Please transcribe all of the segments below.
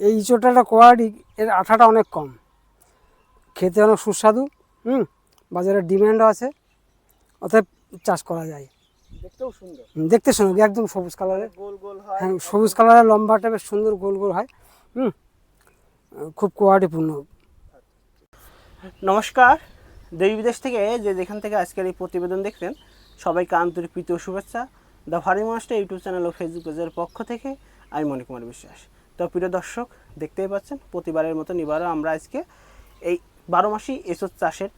এই ইঁচড়টা কোয়ালিটি এর আঠাটা অনেক কম। খেতে অনেক সুস্বাদু হুম? বাজারে ডিমান্ডও আছে অতএব চাষ করা যায়। দেখতেও সুন্দর। দেখতে সুন্দর একদম সবুজ কালারের। গোল গোল হয়। হ্যাঁ সবুজ কালারের লম্বাটা বেশ সুন্দর গোল গোল হয় হুম? খুব কোয়ালিটিপূর্ণ নমস্কার। দেশ বিদেশ থেকে যে যেখান থেকে আজকের এই প্রতিবেদন দেখছেন সবাইকে আন্তরিক প্রীতি ও শুভেচ্ছা। দ্য ভারি মাস্টার ইউটিউব চ্যানেল ও ফেসবুক পেজের পক্ষ থেকে আমি মণি কুমার বিশ্বাস। তো প্রিয় দর্শক, দেখতেই পাচ্ছেন, প্রতিবারের মতন এবারও আমরা আজকে এই বারো মাসি এসর চাষের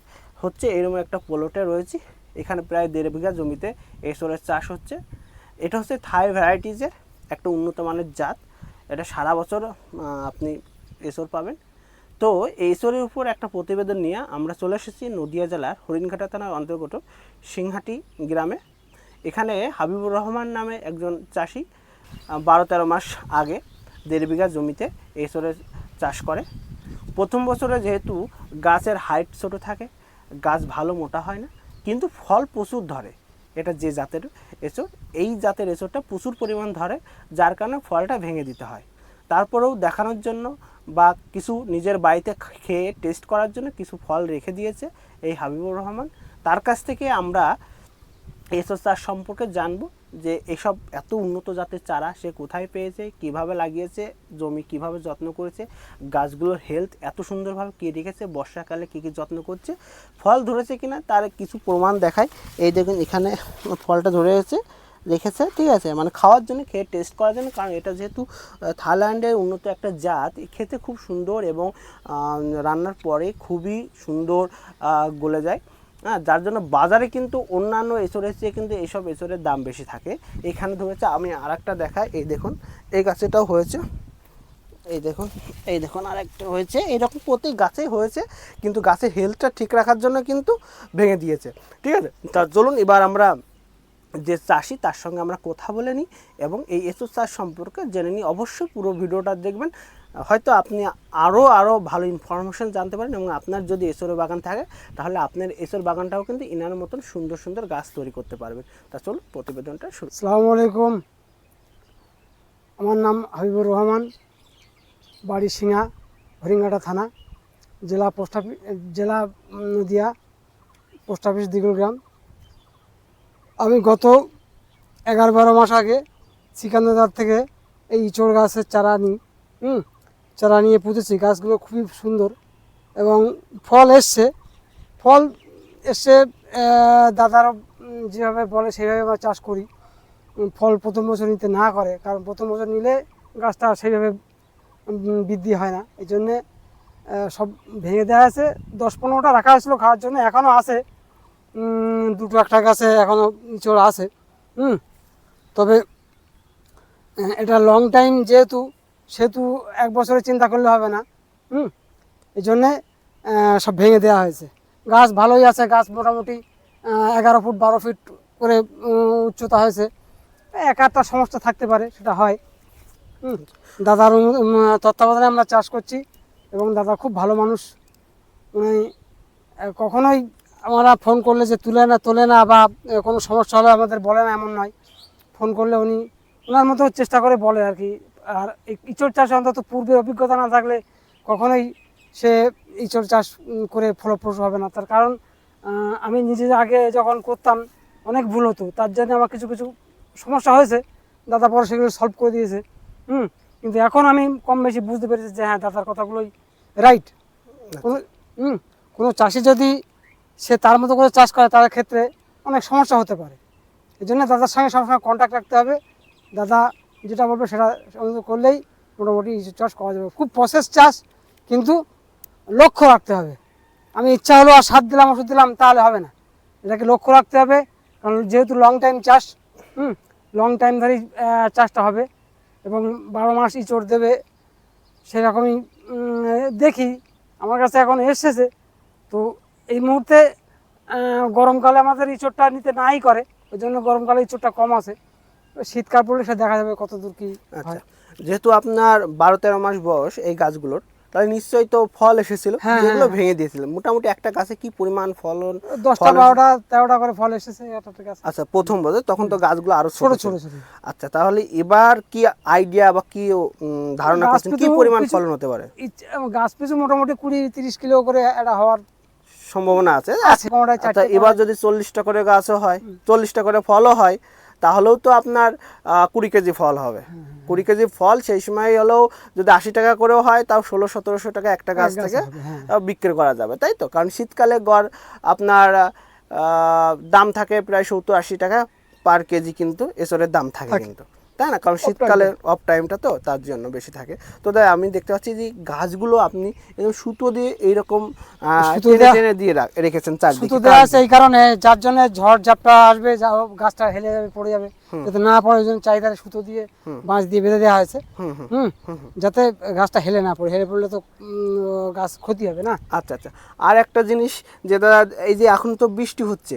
হচ্ছে এরকম একটা পোলোটে রয়েছি। এখানে প্রায় দেড় বিঘা জমিতে এসরের চাষ হচ্ছে। এটা হচ্ছে থাই ভ্যারাইটিজের একটা উন্নত মানের জাত। এটা সারা বছর আপনি এসর পাবেন। তো এসরের উপর একটা প্রতিবেদন নিয়ে আমরা চলে এসেছি নদিয়া জেলার হরিণঘাটা থানার অন্তর্গত সিংহাটি গ্রামে। এখানে হাবিবুর রহমান নামে একজন চাষি বারো তেরো মাস আগে দেড় বিঘা জমিতে এসরের চাষ করে। প্রথম বছরে যেহেতু গাছের হাইট ছোট থাকে, গাছ ভালো মোটা হয় না, কিন্তু ফল প্রচুর ধরে। এটা যে জাতের এঁচড় এই জাতের এঁচড়টা প্রচুর পরিমাণ ধরে, যার কারণে ফলটা ভেঙে দিতে হয়। তারপরেও দেখানোর জন্য বা কিছু নিজের বাড়িতে খেয়ে টেস্ট করার জন্য কিছু ফল রেখে দিয়েছে এই হাবিবুর রহমান। তার কাছ থেকে আমরা এসব চাষ সম্পর্কে জানব। যে এসব এত উন্নত জাতের চারা সে কোথায় পেয়েছে, কীভাবে লাগিয়েছে, জমি কীভাবে যত্ন করেছে, গাছগুলোর হেলথ এত সুন্দরভাবে কে রেখেছে, বর্ষাকালে কী কী যত্ন করছে, ফল ধরেছে কিনা তার কিছু প্রমাণ দেখায় এই দেখুন এখানে ফলটা ধরে গেছে রেখেছে, ঠিক আছে? মানে খাওয়ার জন্য, খেয়ে টেস্ট করার জন্য, কারণ এটা যেহেতু থাইল্যান্ডের উন্নত একটা জাত খেতে খুব সুন্দর এবং রান্নার পরে খুবই সুন্দর গলে যায়। হ্যাঁ যার জন্য বাজারে কিন্তু অন্যান্য এসরের চেয়ে কিন্তু এইসব এসরের দাম বেশি থাকে। এখানে ধরেছে, আমি আর একটা দেখাই, এই দেখুন, এই গাছেটাও হয়েছে। এই দেখুন এই দেখুন আর একটা হয়েছে। এইরকম প্রতি গাছেই হয়েছে, কিন্তু গাছের হেলথটা ঠিক রাখার জন্য কিন্তু ভেঙে দিয়েছে। ঠিক আছে? তা চলুন, এবার আমরা যে চাষি, তার সঙ্গে আমরা কথা বলে নিই এবং এই এসর চাষ সম্পর্কে জেনে নিই। অবশ্যই পুরো ভিডিওটা দেখবেন। হয়তো আপনি আরও আরও ভালো ইনফরমেশন জানতে পারেন এবং আপনার যদি এসর বাগান থাকে, তাহলে আপনার এসর বাগানটাও কিন্তু ইনার মতন সুন্দর সুন্দর গাছ তৈরি করতে পারবেন। তা চলুন প্রতিবেদনটা শুরু আসসালামু আলাইকুম। আমার নাম হাবিবুর রহমান, বাড়ি সিঙা হরিঙ্গাটা থানা, জেলা পোস্ট অফিস জেলা নদিয়া, পোস্ট অফিস দিগুলগ্রাম আমি গত এগারো, বারো মাস আগে সিকান্দার থেকে এই ইঁচড় গাছের চারা নিই হুম? চারা নিয়ে পুঁতেছি গাছগুলো খুবই সুন্দর এবং ফল এসছে। ফল আহ, দাদারা যেভাবে বলে সেভাবে আমরা চাষ করি। ফল প্রথম বছর নিতে না করে কারণ প্রথম বছর নিলে গাছটা সেইভাবে বৃদ্ধি হয় না। এই জন্যে সব ভেঙে দেওয়া আছে দশ পনেরোটা রাখা হয়েছিল খাওয়ার জন্য এখনও আছে। দুটো একটা গাছে এখনও চড় আছে। হুম তবে এটা লং টাইম যেহেতু সেহেতু এক বছরে চিন্তা করলে হবে না, হুম? এই জন্যে সব ভেঙে দেওয়া হয়েছে। গাছ ভালোই আছে, গাছ মোটামুটি এগারো ফুট, বারো ফিট করে উচ্চতা হয়েছে। এক একটা সমস্যা থাকতে পারে, সেটা হয়। হুম? দাদার তত্ত্বাবধানে আমরা চাষ করছি এবং দাদা খুব ভালো মানুষ। উনি কখনোই আমরা ফোন করলে যে তুলে না, তোলে না বা কোনো সমস্যা হলে আমাদের বলে না, এমন নয়। ফোন করলে উনি ওনার মতো চেষ্টা করে বলে আর কি। আর ইঁচড় চাষে অন্তত পূর্বে অভিজ্ঞতা না থাকলে কখনোই সে ইঁচড় চাষ করে ফলপ্রসূ হবে না। তার কারণ আমি নিজে আগে যখন করতাম, অনেক ভুল হতো। তার জন্য আমার কিছু কিছু সমস্যা হয়েছে। দাদা পরে সেগুলো সলভ করে দিয়েছে। হুম, কিন্তু এখন আমি কম বেশি বুঝতে পেরেছি যে হ্যাঁ দাদার কথাগুলোই রাইট হুম, কোনো চাষি যদি সে তার মতো করে চাষ করে, তার ক্ষেত্রে অনেক সমস্যা হতে পারে। এই জন্য দাদার সঙ্গে সবসময় কন্ট্যাক্ট রাখতে হবে। দাদা যেটা বলবে সেটা করলেই মোটামুটি চাষ করা যাবে। খুব প্রসেস চাষ কিন্তু লক্ষ্য রাখতে হবে। আমি ইচ্ছা হলো আর সাত দিলাম, ওষুধ দিলাম, তাহলে হবে না। এটাকে লক্ষ্য রাখতে হবে, কারণ যেহেতু লং টাইম চাষ হুম লং টাইম ধরেই চাষটা হবে এবং বারো মাস ইঁচড় দেবে, সেরকমই দেখি। আমার কাছে এখন এসেছে, তো এই মুহূর্তে গরমকালে আমাদের ইঁচড়টা নিতে নাই করে, ওই জন্য গরমকালে ইঁচড়টা কম আছে। শীতকাল পড়লে সে দেখা যাবে কত দূর কি আচ্ছা। যেহেতু আপনার বারো তেরো মাস বয়স এই গাছগুলোর তাহলে নিশ্চয়ই তো ফল এসেছিল হ্যাঁ, যেগুলো হ্যাঁ। ভেঙে দিয়েছিল মোটামুটি একটা গাছে কি পরিমাণ ফলন দশটা বারোটা তেরোটা করে ফল এসেছে আচ্ছা প্রথম বছর তখন তো গাছগুলো আরও ছোট ছোট আচ্ছা তাহলে এবার কি আইডিয়া বা কি ধারণা করছেন? কি পরিমাণ ফলন হতে পারে? গাছ পিছু মোটামুটি কুড়ি তিরিশ কিলো করে এটা হওয়ার সম্ভাবনা আছে? আছে আচ্ছা এবার যদি চল্লিশটা করে গাছও হয় চল্লিশটা করে ফলও হয় তাহলেও তো আপনার কুড়ি কেজি ফল হবে কুড়ি কেজি ফল সেই সময় হলেও যদি আশি টাকা করেও হয় তাও ষোলো সতেরোশো টাকা একটা গাছ থেকে হ্যাঁ। বিক্রি করা যাবে তাই তো কারণ শীতকালে গড় আপনার আহ, দাম থাকে প্রায় সত্তর আশি টাকা পার কেজি কিন্তু এসরের দাম থাকে। কিন্তু তাই না? কারণ শীতকালে অফ টাইমটা তো তার জন্য বেশি থাকে। তো তাই আমি দেখতে পাচ্ছি যে গাছগুলো আপনি এরকম সুতো দিয়ে এইরকম টেনে দিয়ে রেখেছেন চারদিকে সুতো দেওয়া আছে এই কারণে যার জন্য ঝড় ঝাপটা আসবে গাছটা হেলে যাবে পড়ে যাবে। যাতে না পড়ে ওই জন্য চাহিদারে সুতো দিয়ে বাঁশ দিয়ে বেঁধে দেওয়া হয়েছে। হুম যাতে গাছটা হেলে না পড়ে। হেলে পড়লে তো গাছ ক্ষতি হবে না? আচ্ছা আচ্ছা। আর একটা জিনিস যেটা এই যে এখন তো বৃষ্টি হচ্ছে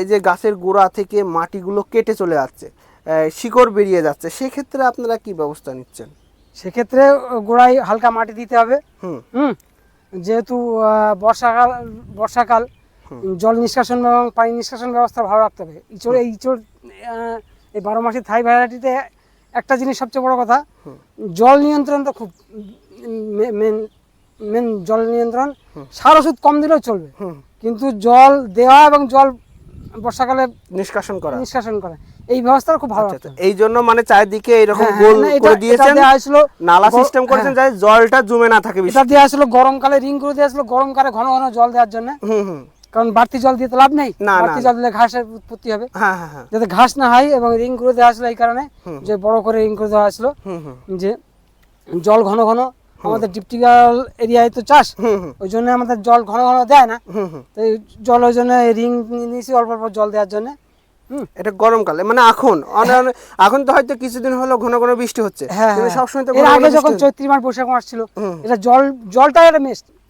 এই যে গাছের গোড়া থেকে মাটিগুলো কেটে চলে যাচ্ছে। শিকড় বেরিয়ে যাচ্ছে সেক্ষেত্রে আপনারা কি ব্যবস্থা নিচ্ছেন? সেক্ষেত্রে গোড়ায় হালকা মাটি দিতে হবে। হুম। যেহেতু বর্ষাকাল বর্ষাকাল জল নিষ্কাশন এবং পানি নিষ্কাশন ব্যবস্থা ভালো রাখতে হবে। ইঁচড় এই ইঁচড় এই বারো মাসি থাই ভ্যারাইটিতে একটা জিনিস সবচেয়ে বড় কথা জল নিয়ন্ত্রণ তো খুব মেন মেন জল নিয়ন্ত্রণ। সার ওষুধ কম দিলেও চলবে। কিন্তু জল দেওয়া এবং জল বর্ষাকালে নিষ্কাশন করা। নিষ্কাশন করা। এই ব্যবস্থা খুব ভালো আচ্ছা এই জন্য মানে চারিদিকে এরকম হ্যাঁ, গোল হ্যাঁ, এটা- করে দিয়েছেন। নালা সিস্টেম করেছেন হ্যাঁ। যাতে জলটা জমে না থাকে এটা গরমকালে রিং করে গরমকালে ঘন ঘন জল দেওয়ার জন্য। হুম হুম। কারণ বাড়তি জল দিয়ে তো লাভ নেই। না, বাড়তি জল দিলে ঘাসের উৎপত্তি হবে। যাতে ঘাস না হয় এবং রিং করে দেওয়া ছিল এই কারণে যে বড় করে রিং করে দেওয়া হুম। যে জল ঘন ঘন আমাদের ডিপটিক্যাল এরিয়ায় তো চাষ ওই জন্য আমাদের জল ঘন ঘন দেয় না। তো জল ওই জন্য রিং নিয়েছি অল্প অল্প জল দেওয়ার জন্য। এটা গরমকালে মানে এখন এখন তো হয়তো কিছুদিন হলো ঘন ঘন বৃষ্টি হচ্ছে। হ্যাঁ হ্যাঁ। সবসময় তো আগে যখন। চৈত্রি মাস বৈশাখ মাস ছিল এটা জল জলটা এটা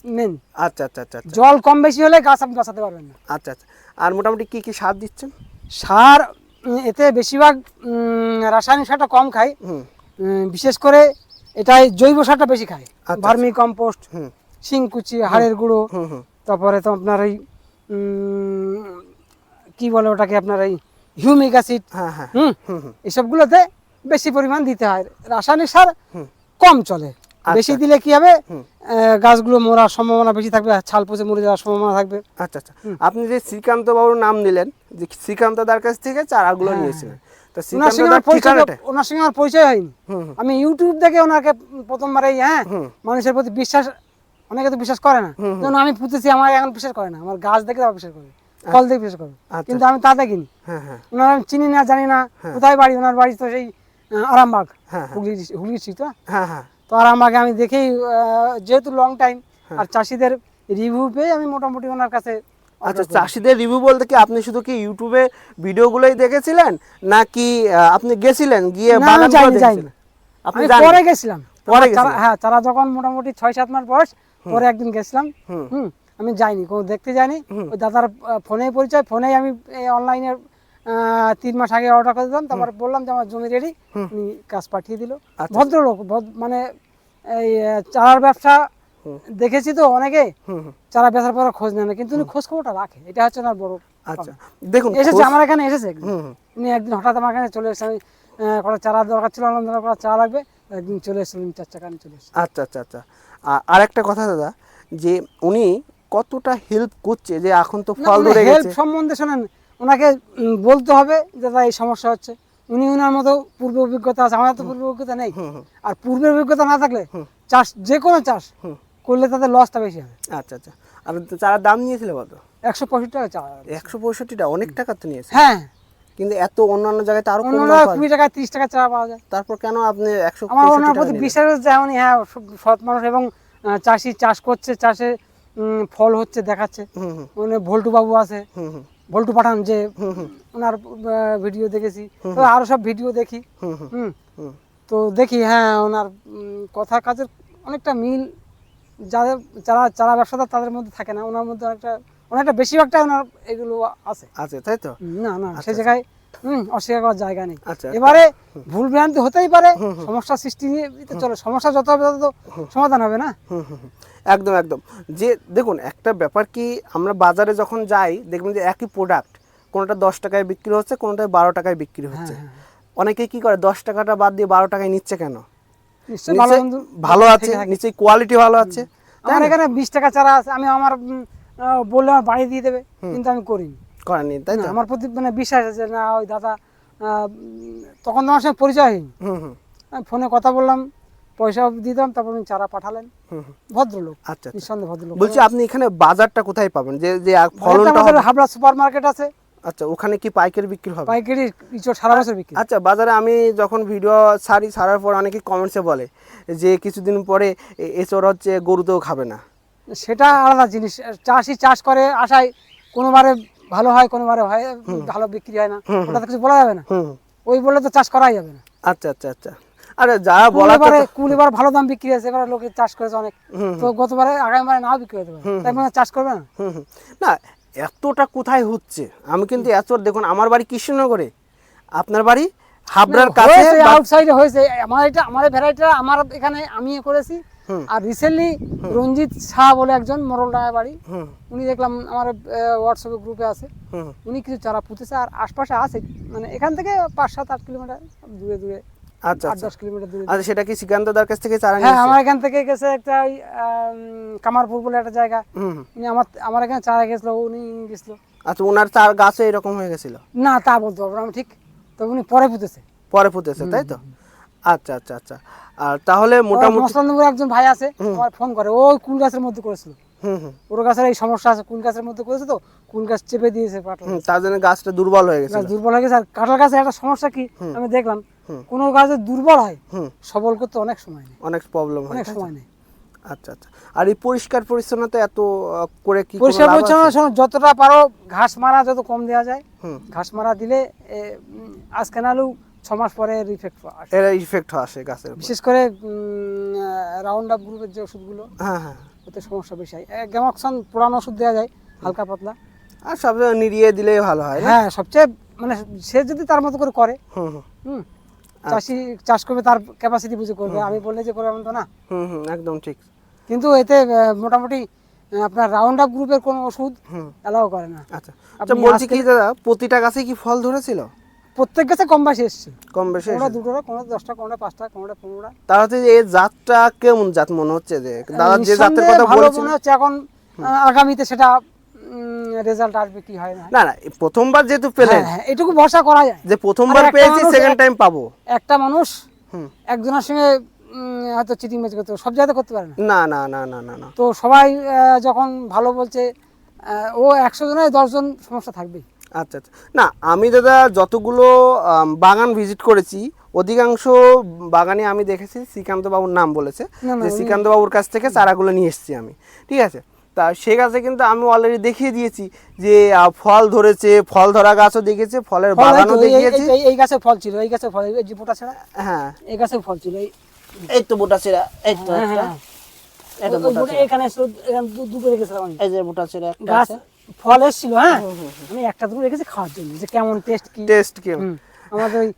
মেন আচ্ছা আচ্ছা আচ্ছা আচ্ছা। জল কম বেশি হলে গাছ আপনি বাঁচাতে পারবেন না। আচ্ছা আচ্ছা। আর মোটামুটি কি কি সার দিচ্ছেন? সার এতে বেশিরভাগ রাসায়নিক সারটা কম খাই। বিশেষ করে এটাই জৈব সারটা বেশি খায়। আচ্ছা। ভার্মি কম্পোস্ট হুম। শিংকুচি হাড়ের গুঁড়ো তারপরে তো আপনার এই কি বলে ওটাকে আপনার এই হিউমিক অ্যাসিড হ্যাঁ হ্যাঁ। হুম? এসবগুলোতে বেশি পরিমাণ দিতে হয়। রাসায়নিক সার কম চলে। বেশি দিলে কি হবে? গাছগুলো মরার সম্ভাবনা বেশি থাকবে ছাল পচে মরে যাওয়ার সম্ভাবনা থাকবে। আচ্ছা আচ্ছা। আপনি যে শ্রীকান্ত বাবুর নাম নিলেন যে শ্রীকান্ত দার কাছ থেকে চারাগুলো নিয়েছিলেন। তো ওনার সঙ্গে আমার পরিচয় ওনার সঙ্গে আমার পরিচয় হয়নি। হুম হুম। আমি ইউটিউব দেখে ওনাকে প্রথমবার এই হ্যাঁ? মানুষের প্রতি বিশ্বাস অনেকে তো বিশ্বাস করে না। যেমন আমি পুঁতেছি আমার এখন বিশ্বাস করে না। আমার গাছ দেখে তারা বিশ্বাস করবে ফল দেখে বিশ্বাস করবে আচ্ছা। কিন্তু আমি তা দেখিনি। হ্যাঁ হ্যাঁ। ওনার আমি চিনি না জানি না। কোথায় বাড়ি? ওনার বাড়ি তো সেই আরামবাগ হ্যাঁ, হ্যাঁ। হুগলি তো? হ্যাঁ হ্যাঁ। তো আরামবাগে আমি দেখেই যেহেতু লং টাইম হ্যাঁ। আর চাষিদের রিভিউ পেয়ে আমি মোটামুটি ওনার কাছে আচ্ছা চাষিদের রিভিউ বলতে কি আপনি শুধু কি ইউটিউবে ভিডিওগুলোই দেখেছিলেন? নাকি আপনি গেছিলেন? গিয়ে না, আমি বাগানগুলো দেখেছিলেন? আপনি পরে গেছিলাম। পরে হ্যাঁ তারা যখন মোটামুটি ছয় সাত মাস বয়স পরে একদিন গেছিলাম। হুম। আমি যাইনি কোনো দেখতে যাইনি ওই দাদার ফোনে পরিচয় ফোনেই আমি অনলাইনে তিন মাস আগে অর্ডার করে দিলাম। তারপর বললাম যে আমার জমি রেডি উনি কাজ পাঠিয়ে দিল। আচ্ছা। ভদ্রলোক ভদ- মানে এই চারার ব্যবসা দেখেছি তো অনেকে চারা বেচার পরে খোঁজ নেয় কিন্তু উনি খোঁজ খবরটা রাখে। এটা হচ্ছে ওনার বড় আচ্ছা দেখুন এসেছে আমার এখানে এসেছে উনি একদিন হঠাৎ আমার এখানে চলে এসেছে। আমি কটা চারা দরকার ছিল আনন্দ করা চারা লাগবে একদিন চলে এসেছিলেন চার চাকা নিয়ে চলে এসেছে। আচ্ছা আচ্ছা আচ্ছা। আর একটা কথা দাদা যে উনি কতটা হেল্প করছে যে এখন তো ফল ধরে গেছে। হেল্প সম্বন্ধে শোনেন ওনাকে বলতে হবে যে দাদা এই সমস্যা হচ্ছে। উনি ওনার মতো পূর্ব অভিজ্ঞতা আছে আমার তো পূর্ব অভিজ্ঞতা নেই। আর পূর্বের অভিজ্ঞতা না থাকলে চাষ যে কোনো চাষ। করলে তাদের লসটা বেশি হবে। আচ্ছা আচ্ছা। আর চারার দাম নিয়েছিল কত? একশো পঁয়ষট্টি টাকা চারা একশো পঁয়ষট্টিটা? অনেক টাকা তো নিয়েছে। হ্যাঁ। কিন্তু এত অন্যান্য জায়গায় তো আরও কুড়ি টাকা তিরিশ টাকা চারা পাওয়া যায়। তারপর কেন আপনি একশো আমার ওনার প্রতি বিশ্বাস যেমন হ্যাঁ সৎ মানুষ এবং চাষি চাষ করছে চাষে ফল হচ্ছে দেখাচ্ছে। মানে ভল্টু বাবু আছে। হুম হুম। ভল্টু পাঠান যে ওনার ভিডিও দেখেছি। তো আরও সব ভিডিও দেখি। হুম তো দেখি হ্যাঁ ওনার কথা কাজের অনেকটা মিল যাদের যারা যারা ব্যবসাদার তাদের মধ্যে থাকে না ওনার মধ্যে অনেকটা অনেকটা বেশিরভাগটা ওনার এগুলো আছে। আছে তাই তো? না না সে জায়গায় হুম অস্বীকার করার জায়গা নেই। আচ্ছা। এবারে ভুল ভ্রান্তি হতেই পারে সমস্যা সৃষ্টি নিয়ে তো চলো সমস্যা যত হবে তত সমাধান হবে না? হুম হুম হুম। একদম একদম। যে দেখুন একটা ব্যাপার কি আমরা বাজারে যখন যাই দেখবেন যে একই প্রোডাক্ট কোনোটা দশ টাকায় বিক্রি হচ্ছে কোনোটা বারো টাকায় বিক্রি হচ্ছে। হ্যাঁ, অনেকে কি করে দশ টাকাটা বাদ দিয়ে বারো টাকায় নিচ্ছে কেন? ভালো আছে। নিশ্চয়ই কোয়ালিটি ভালো আছে। আমার এখানে বিশ টাকা চারা আছে আমি আমার বললে আমার বাড়ি দিয়ে দেবে কিন্তু আমি করিনি। করেনি তাই না, আমার প্রতি মানে বিশ্বাস আছে না ওই দাদা তখন তো আমার সঙ্গে পরিচয় হয়নি। হুম হুম। আমি ফোনে কথা বললাম পয়সা দিতাম তারপর উনি চারা পাঠালেন। ভদ্রলোক আচ্ছা আচ্ছা। নিঃসন্দেহে ভদ্রলোক। বলছি আপনি এখানে বাজারটা কোথায় পাবেন? যে যে ফলনটা হাবড়া সুপার মার্কেট আছে। আচ্ছা ওখানে কি পাইকারি বিক্রি হবে? পাইকারি ইচড় সারা বছর বিক্রি। আচ্ছা বাজারে আমি যখন ভিডিও ছাড়ি ছাড়ার পর অনেকে কমেন্টসে বলে যে কিছুদিন পরে এ- এচোর হচ্ছে গরুতেও খাবে না। সেটা আলাদা জিনিস। চাষি চাষ করে আশায় কোনোবারে ভালো হয় কোনোবারে হয় ভালো বিক্রি হয় না। ওটা তো কিছু বলা যাবে না। ওই বলে তো চাষ করাই যাবে না। আচ্ছা আচ্ছা আচ্ছা। আরে যা বলা তো কুলিবারে ভালো দাম বিক্রি হয়েছে এবার লোকে চাষ করেছে অনেক। তো গতবারে আগামীবারে নাও বিক্রি হতে পারে। তাই মানে চাষ করবে না। না এতটা কোথায় হচ্ছে? আমি কিন্তু এত দেখুন আমার বাড়ি কৃষ্ণনগরে। আপনার বাড়ি হাবড়ার কাছে আউটসাইডে হয়েছে। আমার এটা আমার ভ্যারাইটিটা আমার এখানে আমি করেছি। আর রিসেন্টলি রঞ্জিত শাহ বলে একজন মরলডাঙ্গা বাড়ি। উনি দেখলাম আমার হোয়াটসঅ্যাপে গ্রুপে আছে। উনি কিছু চারা পুঁতেছে আর আশপাশে আছে। মানে এখান থেকে পাঁচ সাত আট কিলোমিটার দূরে দূরে। আচ্ছা আট আচ্ছা। দশ কিলোমিটার দূরে। আচ্ছা সেটা কি শ্রীকান্তদার কাছ থেকে চারা হ্যাঁ আমার এখান থেকে গেছে একটা কামারপুর বলে একটা জায়গা। উনি আমার আমার এখানে চারা গেছিল উনি গেছিল। আচ্ছা ওনার চার গাছও এরকম হয়ে গেছিল? না তা বলতে পারব আমি ঠিক উনি পরে পুঁতেছে। পরে পুঁতেছে তাই তো? আচ্ছা আচ্ছা আচ্ছা। আর তাহলে মোটামুটি মসলানপুর একজন ভাই আছে আমার ফোন করে ও কুল গাছের মধ্যে করেছিল। হুম হুম। ওর গাছের এই সমস্যা আছে কুল গাছের মধ্যে করেছে তো কুল গাছ চেপে দিয়েছে পাটল তার জন্য গাছটা দুর্বল হয়ে গেছে দুর্বল হয়ে গেছে আর কাঁঠাল গাছের একটা সমস্যা কি আমি দেখলাম। কোন গাছ দুর্বল হয় হুম। সবল করতে অনেক সময় নেই অনেক প্রবলেম হয় অনেক সময় নেই আচ্ছা আচ্ছা। আর এই পরিষ্কার পরিচ্ছন্নতা এত করে কি পরিষ্কার পরিচ্ছন্ন শোনো, যতটা পারো ঘাস মারা যত কম দেওয়া যায় হুম। ঘাস মারা দিলে আজকে নালু ছ মাস পরে ইফেক্ট আসে। এর ইফেক্ট আসে গাছের বিশেষ করে রাউন্ড আপ গ্রুপের যে ওষুধগুলো হ্যাঁ হ্যাঁ। ওতে সমস্যা বেশি হয়। গ্যামাক্সন পুরানো ওষুধ দেওয়া যায় হালকা পাতলা। আর সব জায়গায় নিড়িয়ে দিলেই ভালো হয় হ্যাঁ সবচেয়ে মানে সে যদি তার মতো করে করে হুম। হুম। চাষি চাষ করবে তার ক্যাপাসিটি বুঝে করবে। আমি বললে যে করবে এমন তো না। হুম হুম একদম ঠিক। কিন্তু এতে মোটামুটি আপনার রাউন্ড আপ গ্রুপের কোনো ওষুধ অ্যালাউ করে না। আচ্ছা। আচ্ছা বলছি কি দাদা প্রতিটা গাছে কি ফল ধরেছিল? প্রত্যেক গাছে কম বেশি এসছে। কম বেশি কোনোটা? দুটোটা কোনো দশটা কোনোটা পাঁচটা কোনোটা পনেরোটা। তার হচ্ছে এই জাতটা কেমন জাত মনে হচ্ছে যে? দাদা যে জাতের কথা বলছেন। মনে হচ্ছে। এখন আগামীতে সেটা রেজাল্ট আসবে কি হয় না না না প্রথমবার যেহেতু পেলেন হ্যাঁ, হ্যাঁ, এটুকু ভরসা করা যায়। যে প্রথমবার পেয়েছি সেকেন্ড টাইম পাবো। একটা মানুষ হুম। একজনের সঙ্গে হয়তো চিটিং ম্যাচ করতে সব জায়গাতে করতে পারে না। না না না না না তো সবাই যখন ভালো বলছে ও একশো জনের দশজন সমস্যা থাকবেই। আচ্ছা আচ্ছা। না আমি দাদা যতগুলো বাগান ভিজিট করেছি অধিকাংশ বাগানে আমি দেখেছি শ্রীকান্ত বাবুর নাম বলেছে যে শ্রীকান্ত বাবুর কাছ থেকে চারাগুলো নিয়ে এসেছি আমি। ঠিক আছে? তা সে গাছে কিন্তু আমি অলরেডি দেখিয়ে দিয়েছি যে ফল ধরেছে ফল ধরা গাছও দেখেছে ফলের বাগানও দেখিয়েছি। এই- গাছে ফল ছিল এই গাছে ফল এই যে বোটা ছেড়া হ্যাঁ। এই গাছে ফল ছিল এই তো বোটা ছেড়া এই তো হ্যাঁ, হ্যাঁ। এখানে দুটো রেখেছিলাম আমি। এই যে বোটা ছেড়া গাছ ফল এসেছিল হ্যাঁ? আমি একটা দুটো রেখেছি খাওয়ার জন্য যে কেমন টেস্ট কি। টেস্ট কি আমাদের ওই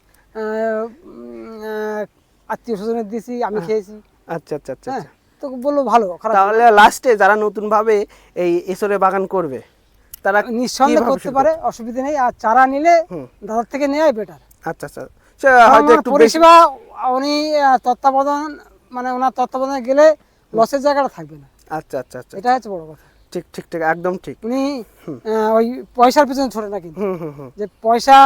আত্মীয় স্বজনের দিয়েছি আমি খেয়েছি। আচ্ছা আচ্ছা আচ্ছা হ্যাঁ। আচ্ছা। তো বলল ভালো খারাপ তাহলে লাস্টে যারা নতুন ভাবে এই এসরে বাগান করবে তারা নিঃসন্দেহে করতে পারে অসুবিধা নেই আর চারা নিলে। দাদার থেকে নেওয়াই বেটার আচ্ছা আচ্ছা। হয়তো একটু পরিষেবা উনি তত্ত্বাবধান মানে ওনার তত্ত্বাবধানে গেলে লসের জায়গাটা থাকবে না। আচ্ছা আচ্ছা আচ্ছা। এটা হচ্ছে বড় কথা। ঠিক ঠিক ঠিক একদম ঠিক। উনি ওই পয়সার পিছনে ছোটে না কিন্তু হুম হুম হুম। যে পয়সা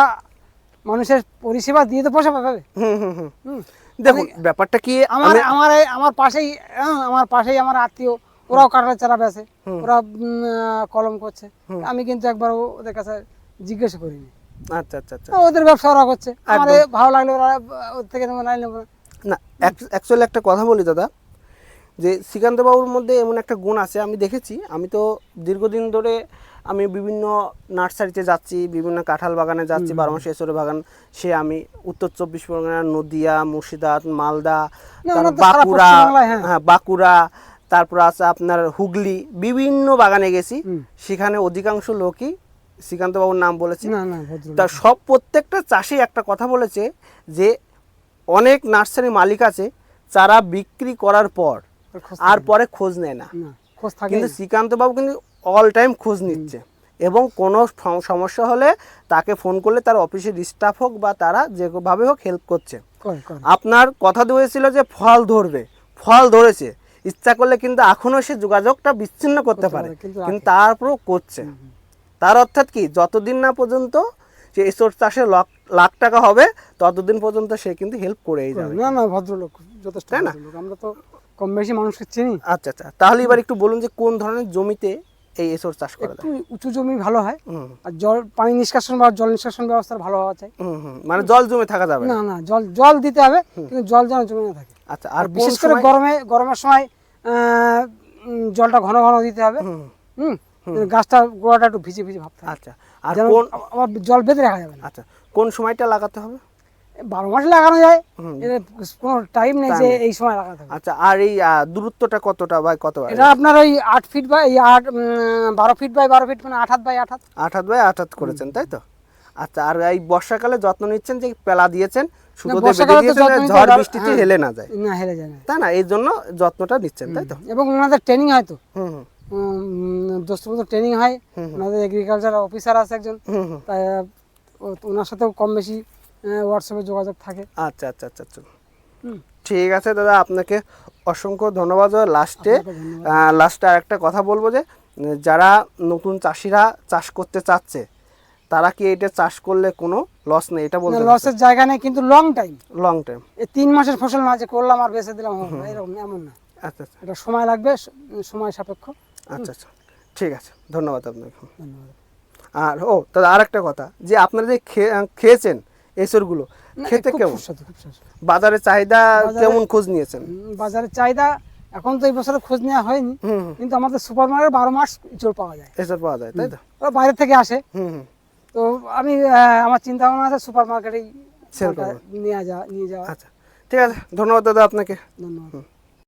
মানুষের পরিষেবা দিয়ে তো পয়সা পাবে। হুম হুম হুম। হুম। দেখুন ব্যাপারটা কি আমার আমার আমার পাশেই হ্যাঁ, আমার পাশেই আমার আত্মীয় ওরাও কাঁঠালের চারা বেছে ওরা কলম করছে। আমি কিন্তু একবার ওদের কাছে জিজ্ঞেস করিনি। আচ্ছা আচ্ছা আচ্ছা। ওদের ব্যবসা ওরা করছে। আমার ভালো লাগলে ওরা ওর থেকে নাই নেব। না। অ্যাকচুয়ালি একটা কথা বলি দাদা যে শ্রীকান্ত বাবুর মধ্যে এমন একটা গুণ আছে আমি দেখেছি। আমি তো দীর্ঘদিন ধরে আমি বিভিন্ন নার্সারিতে যাচ্ছি বিভিন্ন কাঁঠাল বাগানে যাচ্ছি বারো মাসে এসরে বাগান সে আমি উত্তর চব্বিশ পরগনা নদিয়া মুর্শিদাবাদ মালদা বাঁকুড়া হ্যাঁ। হ্যাঁ বাঁকুড়া তারপর আছে আপনার হুগলি বিভিন্ন বাগানে গেছি। সেখানে অধিকাংশ লোকই শ্রীকান্ত বাবুর নাম বলেছি। তা সব প্রত্যেকটা চাষি একটা কথা বলেছে যে অনেক নার্সারি মালিক আছে চারা বিক্রি করার পর আর পরে খোঁজ নেয় না। কিন্তু শ্রীকান্ত বাবু কিন্তু অল টাইম খোঁজ নিচ্ছে। এবং কোনো সমস্যা হলে তাকে ফোন করলে তার অফিসের স্টাফ হোক বা তারা যেভাবে হোক হেল্প করছে। করে করে আপনার কথা দিয়েছিল যে ফল ধরবে ফল ধরেছে। ইচ্ছা করলে কিন্তু এখনও সে যোগাযোগটা বিচ্ছিন্ন করতে পারে কিন্তু তারপরেও করছে। তার অর্থাৎ কি যতদিন না পর্যন্ত যে এসব চাষে লাখ লাখ টাকা হবে ততদিন পর্যন্ত সে কিন্তু হেল্প করেই যাবে। না না ভদ্রলোক যথেষ্ট তাই না? আমরা তো কম বেশি মানুষকে চিনি। আচ্ছা আচ্ছা। তাহলে এবার একটু বলুন যে কোন ধরনের জমিতে এই এসব চাষ করা একটু যায় উঁচু জমি ভালো হয়। আর জল পানি নিষ্কাশন বা জল নিষ্কাশন ব্যবস্থা ভালো হওয়া চাই। মানে জল জমে থাকা যাবে না? না জল জল দিতে হবে কিন্তু জল যেন জমে না থাকে। আচ্ছা আর বিশেষ করে গরমে গরমের সময় জলটা ঘন ঘন দিতে হবে। হুম। গাছটা গোড়াটা একটু ভিজে ভিজে ভাব থাকে আচ্ছা আর কোন আবার জল বেঁধে রাখা যাবে না। আচ্ছা কোন সময়টা লাগাতে হবে? বারো মাসে লাগানো যায়। কোনো টাইম নেই যে এই সময় লাগাতে হবে। আচ্ছা আর এই দূরত্বটা কতটা বা কত এটা আপনার ওই আট ফিট বাই এই আট বারো ফিট বাই বারো ফিট মানে আট হাত বাই আট হাত। আট হাত বাই আট হাত করেছেন তাই তো? আচ্ছা আর এই বর্ষাকালে যত্ন নিচ্ছেন যে পেলা দিয়েছেন তো ঝড় বৃষ্টিতে হ্যাঁ। হেলে না যায়। না হেলে যায় না। তাই না? এই জন্য যত্নটা নিচ্ছেন তাই তো? এবং ওনাদের ট্রেনিং হয় তো। হুম হুম। ট্রেনিং হয়। ওনাদের এগ্রিকালচার অফিসার আছে একজন। তাই ওনার সাথেও কম বেশি হোয়াটসঅ্যাপে যোগাযোগ থাকে। আচ্ছা আচ্ছা আচ্ছা আচ্ছা। ঠিক আছে দাদা আপনাকে অসংখ্য ধন্যবাদ লাস্টে লাস্টে আর একটা কথা বলব যে যারা নতুন চাষিরা চাষ করতে চাচ্ছে তারা কি এটা চাষ করলে কোনো লস নেই? এটা বলতে লসের জায়গা নেই কিন্তু লং টাইম লং টাইম এই তিন মাসের ফসল না যে করলাম আর বেঁচে দিলাম এরকম এমন না। আচ্ছা আচ্ছা। এটা সময় লাগবে সময় সাপেক্ষ। আচ্ছা আচ্ছা। ঠিক আছে ধন্যবাদ আপনাকে। ধন্যবাদ। আর ও দাদা আর একটা কথা যে আপনারা যে খেয়ে- খেয়েছেন এসরগুলো খেতে কেমন? বাজারে চাহিদা কেমন খোঁজ নিয়েছেন? বাজারে চাহিদা এখন তো এই বছরে খোঁজ নেওয়া হয়নি কিন্তু আমাদের সুপার মার্কেট বারো মাস এসর পাওয়া যায়। এসর পাওয়া যায় তাই তো? ওরা বাইরে থেকে আসে। তো আমি আমার চিন্তা ভাবনা আছে সুপার মার্কেটেই। নিয়ে যাওয়া নিয়ে যাওয়া আচ্ছা ঠিক আছে ধন্যবাদ দাদা আপনাকে। ধন্যবাদ।